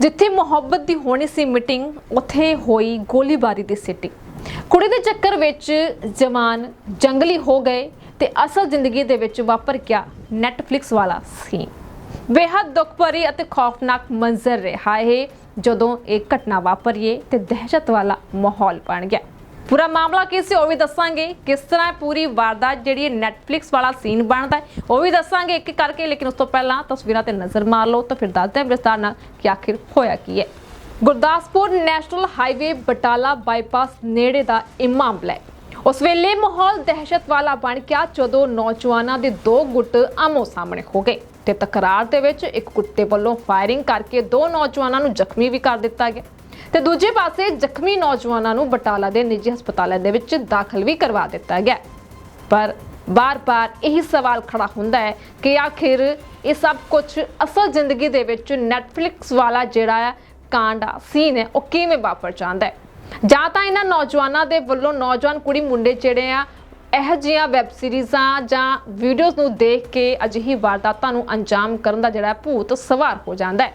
ਜਿੱਥੇ ਮੁਹੱਬਤ ਦੀ ਹੋਣੀ ਸੀ ਮੀਟਿੰਗ, ਉੱਥੇ ਹੋਈ ਗੋਲੀਬਾਰੀ ਦੀ ਸਿੱਟਿੰਗ। ਕੁੜੀ ਦੇ ਚੱਕਰ ਵਿੱਚ ਜਵਾਨ ਜੰਗਲੀ ਹੋ ਗਏ ਤੇ ਅਸਲ ਜ਼ਿੰਦਗੀ ਦੇ ਵਿੱਚ ਵਾਪਰ ਗਿਆ ਨੈਟਫਲਿਕਸ ਵਾਲਾ ਸੀਨ ਬੇहद ਦੁੱਖ ਭਰੀ ਅਤੇ ਖੌਫਨਾਕ ਮੰਜ਼ਰ ਰਿਹਾ ਹੈ ਜਦੋਂ ਇਹ ਘਟਨਾ ਵਾਪਰੀਏ ਤੇ ਦਹਿਸ਼ਤ ਵਾਲਾ ਮਾਹੌਲ ਬਣ ਗਿਆ। ਪੂਰਾ ਮਾਮਲਾ ਕੀ ਸੀ ਉਹ ਵੀ ਦੱਸਾਂਗੇ। ਕਿਸ ਤਰ੍ਹਾਂ ਪੂਰੀ ਵਾਰਦਾਤ ਜਿਹੜੀ ਨੈਟਫਲਿਕਸ ਵਾਲਾ ਸੀਨ ਬਣਦਾ ਹੈ, ਉਹ ਵੀ ਦੱਸਾਂਗੇ ਇੱਕ ਇੱਕ ਕਰਕੇ, ਲੇਕਿਨ ਉਸ ਤੋਂ ਪਹਿਲਾਂ ਤਸਵੀਰਾਂ ਤੇ ਨਜ਼ਰ ਮਾਰ ਲਓ ਤਾਂ ਫਿਰ ਦੱਸਦੇ ਹਾਂ ਵਿਸਤਾਰ ਨਾਲ ਕਿ ਆਖਿਰ ਹੋਇਆ ਕੀ ਹੈ। Gurdaspur national highway Batala bypass ਨੇੜੇ ਦਾ ਇਹ ਮਾਮਲਾ ਹੈ। ਉਸ ਵੇਲੇ ਮਾਹੌਲ ਦਹਿਸ਼ਤ ਵਾਲਾ ਬਣ ਗਿਆ ਜਦੋਂ ਨੌਜਵਾਨਾਂ ਦੇ ਦੋ ਗੁੱਟ ਆਮੋ ਸਾਹਮਣੇ ਹੋ ਗਏ ਤੇ ਤਕਰਾਰ ਦੇ ਵਿੱਚ ਇੱਕ ਗੁੱਟ ਦੇ ਵੱਲੋਂ ਫਾਇਰਿੰਗ ਕਰਕੇ ਦੋ ਨੌਜਵਾਨਾਂ ਨੂੰ ਜ਼ਖਮੀ ਵੀ ਕਰ ਦਿੱਤਾ ਗਿਆ ਤੇ ਦੂਜੇ ਪਾਸੇ ਜ਼ਖਮੀ ਨੌਜਵਾਨਾਂ ਨੂੰ ਬਟਾਲਾ ਦੇ ਨਿੱਜੀ ਹਸਪਤਾਲਾਂ ਦੇ ਵਿੱਚ ਦਾਖਲ ਵੀ ਕਰਵਾ ਦਿੱਤਾ ਗਿਆ। ਪਰ ਬਾਰ-ਬਾਰ ਇਹੀ ਸਵਾਲ ਖੜਾ ਹੁੰਦਾ ਹੈ ਕਿ ਆਖਿਰ ਇਹ ਸਭ ਕੁਝ ਅਸਲ ਜ਼ਿੰਦਗੀ ਦੇ ਵਿੱਚ ਨੈਟਫਲਿਕਸ ਵਾਲਾ ਜਿਹੜਾ ਹੈ ਕਾਂਡਾ ਸੀਨ ਹੈ, ਉਹ ਕਿਵੇਂ ਵਾਪਰ ਜਾਂਦਾ ਹੈ? ਜਾਂ ਤਾਂ ਇਹਨਾਂ ਨੌਜਵਾਨਾਂ ਦੇ ਵੱਲੋਂ ਨੌਜਵਾਨ ਕੁੜੀ ਮੁੰਡੇ ਜਿਹੜੇ ਆ, ਇਹੋ ਜਿਹੀਆਂ ਵੈਬ ਸੀਰੀਜ਼ਾਂ ਜਾਂ ਵੀਡੀਓਜ਼ ਨੂੰ ਦੇਖ ਕੇ ਅਜਿਹੀ ਵਾਰਦਾਤਾਂ ਨੂੰ ਅੰਜਾਮ ਕਰਨ ਦਾ ਜਿਹੜਾ ਭੂਤ ਸਵਾਰ ਹੋ ਜਾਂਦਾ ਹੈ।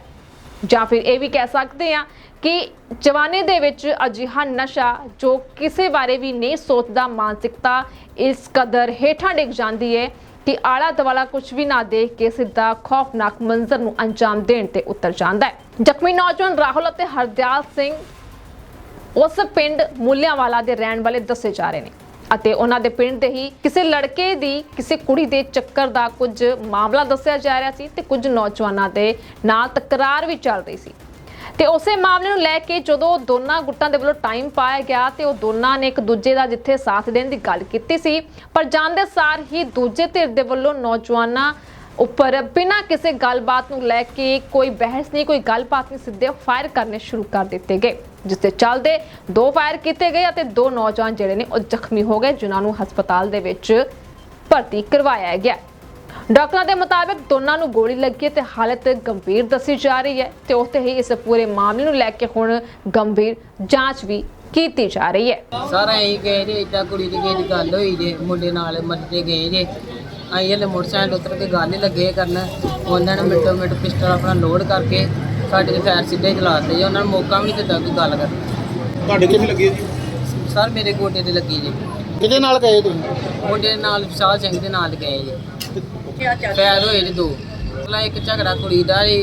ਜਾਂ ਫਿਰ ਇਹ ਵੀ ਕਹਿ ਸਕਦੇ ਆ ਕਿ ਜਵਾਨੀ ਦੇ ਵਿੱਚ ਅਜਿਹਾ ਨਸ਼ਾ ਜੋ ਕਿਸੇ ਬਾਰੇ ਵੀ ਨਹੀਂ ਸੋਚਦਾ, ਮਾਨਸਿਕਤਾ ਇਸ ਕਦਰ ਹੇਠਾਂ ਡਿੱਗ ਜਾਂਦੀ ਹੈ ਕਿ ਆਲਾ ਦਵਾਲਾ ਕੁਝ ਵੀ ਨਾ ਦੇਖ ਕੇ ਸਿੱਧਾ ਖੌਫਨਾਕ ਮੰਜ਼ਰ ਨੂੰ ਅੰਜਾਮ ਦੇਣ ਤੇ ਉਤਰ ਜਾਂਦਾ ਹੈ। ਜ਼ਖਮੀ ਨੌਜਵਾਨ ਰਾਹੁਲ ਅਤੇ ਹਰਦਿਆਲ ਸਿੰਘ ਉਸ ਪਿੰਡ ਮੁੱਲਿਆਂਵਾਲਾ ਦੇ ਰਹਿਣ ਵਾਲੇ ਦੱਸੇ ਜਾ ਰਹੇ ਨੇ। ਅਤੇ ਉਹਨਾਂ ਦੇ ਪਿੰਡ ਦੇ ਹੀ ਕਿਸੇ ਲੜਕੇ ਦੀ, ਕਿਸੇ ਕੁੜੀ ਦੇ ਚੱਕਰ ਦਾ ਕੁਝ ਮਾਮਲਾ ਦੱਸਿਆ ਜਾ ਰਿਹਾ ਸੀ ਤੇ ਕੁਝ ਨੌਜਵਾਨਾਂ ਦੇ ਨਾਲ ਤਕਰਾਰ ਵੀ ਚੱਲ ਰਹੀ ਸੀ। ਤੇ ਉਸੇ ਮਾਮਲੇ ਨੂੰ ਲੈ ਕੇ ਜਦੋਂ ਦੋਨਾਂ ਗੁੱਟਾਂ ਦੇ ਵੱਲੋਂ ਟਾਈਮ ਪਾਇਆ ਗਿਆ ਤੇ ਉਹ ਦੋਨਾਂ ਨੇ ਇੱਕ ਦੂਜੇ ਦਾ ਜਿੱਥੇ ਸਾਥ ਦੇਣ ਦੀ ਗੱਲ ਕੀਤੀ ਸੀ, ਪਰ ਜਾਂਦੇ ਸਾਰ ਹੀ ਦੂਜੇ ਧਿਰ ਦੇ ਵੱਲੋਂ ਨੌਜਵਾਨਾਂ ਉੱਪਰ ਬਿਨਾਂ ਕਿਸੇ ਗੱਲਬਾਤ ਨੂੰ ਲੈ ਕੇ ਕੋਈ ਬਹਿਸ ਨਹੀਂ, ਕੋਈ ਗੱਲਬਾਤ ਨਹੀਂ, ਸਿੱਧੇ ਫਾਇਰ ਕਰਨੇ ਸ਼ੁਰੂ ਕਰ ਦਿੱਤੇ ਗਏ। ਜਿਸ ਦੇ ਚੱਲਦੇ ਦੋ ਫਾਇਰ ਕੀਤੇ ਗਏ ਅਤੇ ਦੋ ਨੌਜਵਾਨ ਜਿਹੜੇ ਨੇ ਉਹ ਜ਼ਖਮੀ ਹੋ ਗਏ, ਜਿਨ੍ਹਾਂ ਨੂੰ ਹਸਪਤਾਲ ਦੇ ਵਿੱਚ ਭਰਤੀ ਕਰਵਾਇਆ ਗਿਆ ਡਾਕਟਰਾਂ ਦੇ ਮੁਤਾਬਕ ਦੋਨਾਂ ਨੂੰ ਗੋਲੀ ਲੱਗੀ ਤੇ ਹਾਲਤ ਗੰਭੀਰ ਦੱਸੀ ਜਾ ਰਹੀ ਹੈ ਤੇ ਉੱਥੇ ਹੀ ਇਸ ਪੂਰੇ ਮਾਮਲੇ ਨੂੰ ਲੈ ਕੇ ਹੁਣ ਗੰਭੀਰ ਜਾਂਚ ਵੀ ਕੀਤੀ ਜਾ ਰਹੀ ਹੈ। ਸਾਰਾ ਇਹੀ ਗਏ ਜੇ ਏਦਾਂ ਕੁੜੀ ਦੀ ਕਿਸੇ ਗੱਲ ਹੋਈ ਜੇ, ਮੁੰਡੇ ਨਾਲ ਮੱਤੇ ਗਏ ਜੇ। ਅਸੀਂ ਹਲੇ ਮੋਟਰਸਾਈਕਲ ਉਤਰ ਕੇ ਗੱਲ ਹੀ ਲੱਗੇ ਕਰਨ, ਉਹਨਾਂ ਨੇ ਮਿੰਟੋ ਮਿੰਟ ਪਿਸਟਲ ਆਪਣਾ ਲੋਡ ਕਰਕੇ ਸਾਡੇ ਦੇ ਫਾਇਰ ਸਿੱਧੇ ਚਲਾਤੇ ਜੇ ਉਹਨਾਂ ਨੂੰ ਮੌਕਾ ਵੀ ਨਹੀਂ ਦਿੱਤਾ ਕੋਈ ਗੱਲ ਕਰਨ ਤੁਹਾਡੇ ਕਿੱਥੇ ਲੱਗੀ ਹੈ ਜੀ? ਸਰ ਮੇਰੇ ਗੋਡੇ ਤੇ ਲੱਗੀ ਜੇ। ਕਿਹਦੇ ਨਾਲ ਗਏ ਤੁਸੀਂ? ਮੁੰਡੇ ਦੇ ਨਾਲ ਵਿਸ਼ਾਲ ਸਿੰਘ ਦੇ ਨਾਲ ਗਏ ਜੇ। ਫਾਇਰ ਹੋਏ ਨੇ ਦੋ। ਪਹਿਲਾਂ ਇੱਕ ਝਗੜਾ ਕੁੜੀ ਦਾ ਸੀ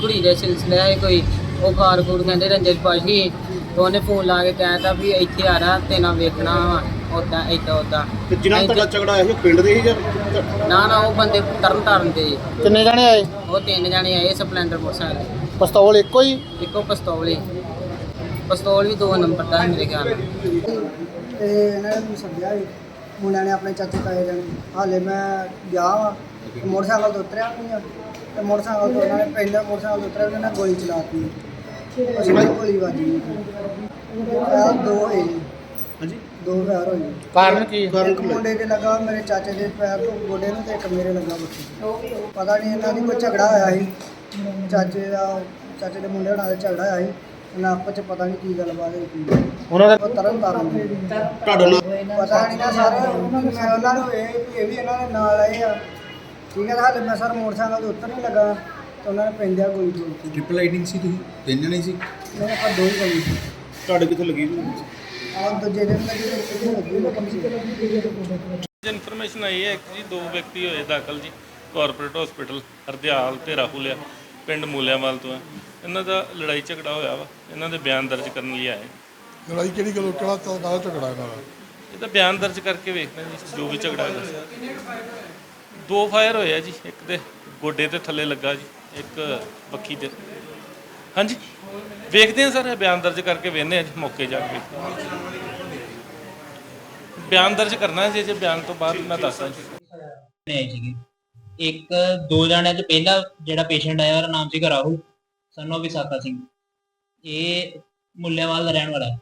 ਕੁੜੀ ਦੇ ਸਿਲਸਿਲੇ ਹੈ ਕੋਈ ਉਹ ਖੂਰ ਕਹਿੰਦੇ ਰੰਜਨ ਪਾਸ਼ੀ ਤੇ ਉਹਨੇ ਫੋਨ ਲਾ ਕੇ ਕਹਿਤਾ ਵੀ ਇੱਥੇ ਆ ਰਹਾ ਤੇ ਨਾ ਵੇਖਣਾ ਉਦਾਂ ਏਦਾਂ ਉਦਾਂ ਤੇ ਜਿਨ੍ਹਾਂ ਨਾਲ ਤੁਹਾਡਾ ਝਗੜਾ ਹੋਇਆ ਸੀ ਉਹ ਪਿੰਡ ਦੇ ਹੀ ਜਾਂ ਨਾ ਨਾ ਉਹ ਬੰਦੇ ਤਰਨ ਤਾਰਨ ਦੇ ਜੀ। ਕਿੰਨੇ ਜਣੇ ਆਏ? ਉਹ ਤਿੰਨ ਜਣੇ ਆਏ ਸਪਲੈਂਡਰ ਮੋਟਰਸਾਈਕਲ ਪਿਸਤੌਲ ਇੱਕੋ ਹੀ? ਇੱਕੋ ਪਿਸਤੌਲ ਹੀ। ਪਿਸਤੌਲ ਵੀ ਦੋ ਨੰਬਰ ਦਾ ਮੇਰੇ ਖਿਆਲ ਨਾਲ। ਤੇ ਇਹਨਾਂ ਨੇ ਮੈਨੂੰ ਸੱਦਿਆ ਸੀ। ਮੁੰਡਿਆਂ ਨੇ ਆਪਣੇ ਚਾਚੇ ਤਾਏ ਜਾਣੇ। ਹਾਲੇ ਮੈਂ ਗਿਆ ਵਾਂ। ਤੇ ਮੋਟਰਸਾਈਕਲ ਤੋਂ ਉਤਰਿਆ ਨਹੀਂ। ਆ ਤੇ ਮੋਟਰਸਾਈਕਲ ਤੋਂ ਉਹਨਾਂ ਨੇ ਪਹਿਲੇ ਮੋਟਰਸਾਈਕਲ ਤੋਂ ਉਤਰਿਆ ਉਹਨਾਂ ਨੇ ਗੋਲੀ ਚਲਾਤੀ। ਉਸ ਵਿੱਚ ਗੋਲੀ ਵੱਜੀ ਆ ਦੋ ਹੋਏ ਜੀ, ਹਾਂਜੀ। ਦੋ ਫਾਇਰ ਹੋਏ ਕਾਰਨ ਕੀ? ਇੱਕ ਕਾਰਨ ਮੁੰਡੇ ਦੇ ਲੱਗਾ ਮੇਰੇ ਚਾਚੇ ਦੇ ਪੈਰ ਤੋਂ ਗੋਡੇ ਨੂੰ ਤੇ ਇੱਕ ਮੇਰੇ ਲੱਗਾ ਬੱਚੇ ਪਤਾ ਨਹੀਂ ਇਹਨਾਂ ਦੀ ਕੋਈ ਝਗੜਾ ਹੋਇਆ ਸੀ। ਚਾਚੇ ਦਾ ਚਾਚੇ ਦੇ ਮੁੰਡੇ ਨਾਲ ਝਗੜਾ ਹੋਇਆ ਸੀ। ਇਹਨਾਂ ਆਪਸ ਚ ਪਤਾ ਨਹੀਂ ਕੀ ਗੱਲਬਾਤ ਹੋਈ। ਕੀ ਉਹਨਾਂ ਦਾ ਉਹ ਤਰਨ ਤਾਰਨ ਦੇ। ਤੁਹਾਡਾ ਨਾਲ ਪਤਾ ਨਹੀਂ ਨਾ ਸਰ ਮੈਂ ਉਹਨਾਂ ਨੂੰ ਇਹ ਵੀ ਇਹ ਵੀ ਇਹਨਾਂ ਦੇ ਨਾਲ ਆਏ ਆ। ਠੀਕ ਹੈ ਹਾਲੇ ਮੈਂ ਸਰ ਮੋਟਰਸਾਈਕਲ ਦੇ ਉੱਤਰ ਨਹੀਂ ਲੱਗਾ ਤੇ ਉਹਨਾਂ ਨੇ ਪੈਂਦਿਆ ਗੋਲੀ ਚੋਲਤੀ ਟ੍ਰਿਪਲ ਰਾਈਡਿੰਗ ਸੀ ਤੁਸੀਂ? ਤਿੰਨ ਜਣੇ ਸੀ? ਮੇਰੇ ਆਪਾਂ ਦੋ ਹੀ ਗੋਲੀ ਸੀ ਤੁਹਾਡੇ ਕਿੱਥੇ ਲੱਗੀ? ਆਹ ਦੂਜੇ ਦਿਨ ਲੱਗੀ ਤੇ ਕਿਤੇ ਲੱਗੀ ਨਾ ਕਮ ਸੀ ਇਨਫੋਰਮੇਸ਼ਨ ਆਈ ਹੈ ਕਿ ਜੀ ਦੋ ਵਿਅਕਤੀ ਹੋਏ ਦਾਖਲ ਜੀ ਕਾਰਪੋਰੇਟ ਹਸਪੀਟਲ ਹਰਦਿਆਲ ਤੇ ਰਾਹੁਲ ਆ। ਪਿੰਡ ਮੂਲਿਆਂਵਾਲ ਤੋਂ ਆ ਇਹਨਾਂ ਦਾ ਲੜਾਈ ਝਗੜਾ ਹੋਇਆ ਵਾ। ਇਹਨਾਂ ਦੇ ਬਿਆਨ ਦਰਜ ਕਰਨ ਲਈ ਆਏ। ਲੜਾਈ ਕਿਹੜੀ ਗੱਲੋਂ? ਕਿਹੜਾ ਤਾਂ ਕਾਹਦਾ ਝਗੜਾ ਇਹਨਾਂ ਦਾ? ਇਹ ਤਾਂ ਬਿਆਨ ਦਰਜ ਕਰਕੇ ਵੇਖਦੇ ਹਾਂ ਜੀ ਜੋ ਵੀ ਝਗੜਾ ਹੋਇਆ ਦੋ ਫਾਇਰ ਹੋਏ ਆ ਜੀ ਇੱਕ ਦੇ ਗੋਡੇ ਤੇ ਥੱਲੇ ਲੱਗਾ ਜੀ ਇੱਕ ਬੱਖੀ ਤੇ। ਹਾਂਜੀ ਵੇਖਦੇ ਹਾਂ ਸਰ ਇਹ ਬਿਆਨ ਦਰਜ ਕਰਕੇ ਵੇਖਦੇ ਹਾਂ ਜੀ ਮੌਕੇ ਜਾ ਕੇ ਬਿਆਨ ਦਰਜ ਕਰਨਾ ਹੈ ਜੀ ਜੇ ਬਿਆਨ ਤੋਂ ਬਾਅਦ ਮੈਂ ਦੱਸਾਂ ਜੀ। ਨੇ ਇੱਕ, ਦੋ ਜਣਿਆਂ ਚ ਪਹਿਲਾ ਜਿਹੜਾ ਪੇਸ਼ੈਂਟ ਆਇਆ, ਉਹਦਾ ਨਾਮ ਸੀਗਾ ਰਾਹੁਲ ਸਨੋ ਵਿਸਾਖਾ ਸਿੰਘ। ਇਹ ਮੁੱਲੇਵਾਲ ਦਾ ਰਹਿਣ ਵਾਲਾ ਹੈ।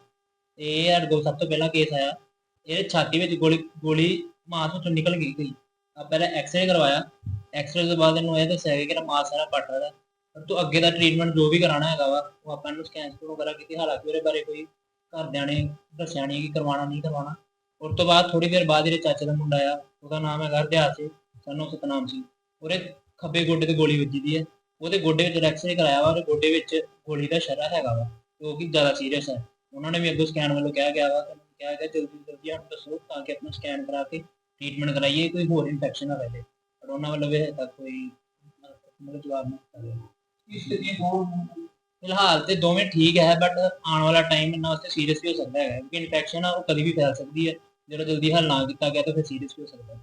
ਇਹ ਸਾਡੇ ਕੋਲ ਸਭ ਤੋਂ ਪਹਿਲਾਂ ਕੇਸ ਆਇਆ। ਇਹ ਛਾਤੀ ਵਿੱਚ ਗੋਲੀ ਗੋਲੀ ਮਾਸ ਵਿੱਚੋਂ ਨਿਕਲ ਗਈ ਕੋਈ ਆ ਪਹਿਲਾਂ ਐਕਸਰੇ ਕਰਵਾਇਆ। ਐਕਸਰੇ ਤੋਂ ਬਾਅਦ ਇਹਨੂੰ ਇਹ ਦੱਸਿਆ ਗਿਆ ਕਿ ਇਹਦਾ ਮਾਸ ਸਾਰਾ ਪੱਟ ਰਿਹਾ। ਪਰ ਤੂੰ ਅੱਗੇ ਦਾ ਟ੍ਰੀਟਮੈਂਟ ਜੋ ਵੀ ਕਰਾਣਾ ਹੈਗਾ ਵਾ, ਉਹ ਆਪਾਂ ਇਹਨੂੰ ਸਕੈਨ ਸਕੂਨ ਵਗੈਰਾ ਕੀਤੀ। ਹਾਲਾਂਕਿ ਉਹਦੇ ਬਾਰੇ ਕੋਈ ਘਰਦਿਆਂ ਨੇ ਦੱਸਿਆ ਨਹੀਂ ਕਿ ਕਰਵਾਉਣਾ, ਨਹੀਂ ਕਰਵਾਉਣਾ। ਉਸ ਤੋਂ ਬਾਅਦ ਥੋੜੀ ਦੇਰ ਬਾਅਦ ਇਹਦੇ ਚਾਚੇ ਦਾ ਮੁੰਡਾ ਆਇਆ। ਉਹਦਾ ਨਾਮ ਹੈ ਹਰਦਿਆਲ ਸੀ ਸਾਨੂੰ ਸਤਨਾਮ ਸਿੰਘ। ਉਹਦੇ ਖੱਬੇ ਗੋਡੇ ਤੇ ਗੋਲੀ ਵੱਜੀ ਦੀ ਹੈ। ਉਹਦੇ ਗੋਡੇ ਵਿੱਚ ਐਕਸਰੇ ਕਰਾਇਆ ਵਾ ਉਹਦੇ ਗੋਡੇ ਵਿੱਚ ਗੋਲੀ ਦਾ ਸ਼ਰਾ ਹੈਗਾ ਵਾ ਜੋ ਕਿ ਜ਼ਿਆਦਾ ਸੀਰੀਅਸ ਹੈ। ਉਹਨਾਂ ਨੇ ਵੀ ਅੱਗੋਂ ਸਕੈਨ ਵੱਲੋਂ ਕਿਹਾ ਗਿਆ ਵਾ ਕਿ ਉਹਨਾਂ ਨੂੰ ਕਿਹਾ ਗਿਆ ਜਲਦੀ ਤੋਂ ਜਲਦੀ ਸਾਨੂੰ ਦੱਸੋ ਤਾਂ ਕਿ ਆਪਣਾ ਸਕੈਨ ਕਰਾ ਕੇ ਟ੍ਰੀਟਮੈਂਟ ਕਰਾਈਏ ਕੋਈ ਹੋਰ ਇਨਫੈਕਸ਼ਨ ਨਾ ਰਹੇ। ਪਰ ਉਹਨਾਂ ਵੱਲੋਂ ਵੀ ਤੱਕ ਕੋਈ ਮਤਲਬ ਜਵਾਬ ਨਹੀਂ ਦਿੱਤਾ ਫਿਲਹਾਲ ਤੇ ਦੋਵੇਂ ਠੀਕ ਹੈ ਬਟ ਆਉਣ ਵਾਲਾ ਟਾਈਮ ਇਹਨਾਂ ਵਾਸਤੇ ਸੀਰੀਅਸ ਵੀ ਹੋ ਸਕਦਾ ਹੈ ਕਿਉਂਕਿ ਇਨਫੈਕਸ਼ਨ ਆ ਉਹ ਕਦੀ ਵੀ ਫੈਲ ਸਕਦੀ ਹੈ। ਜਦੋਂ ਜਲਦੀ ਹੱਲ ਨਾ ਕੀਤਾ ਗਿਆ ਤਾਂ ਫਿਰ ਸੀਰੀਅਸ ਵੀ ਹੋ ਸਕਦਾ ਹੈ।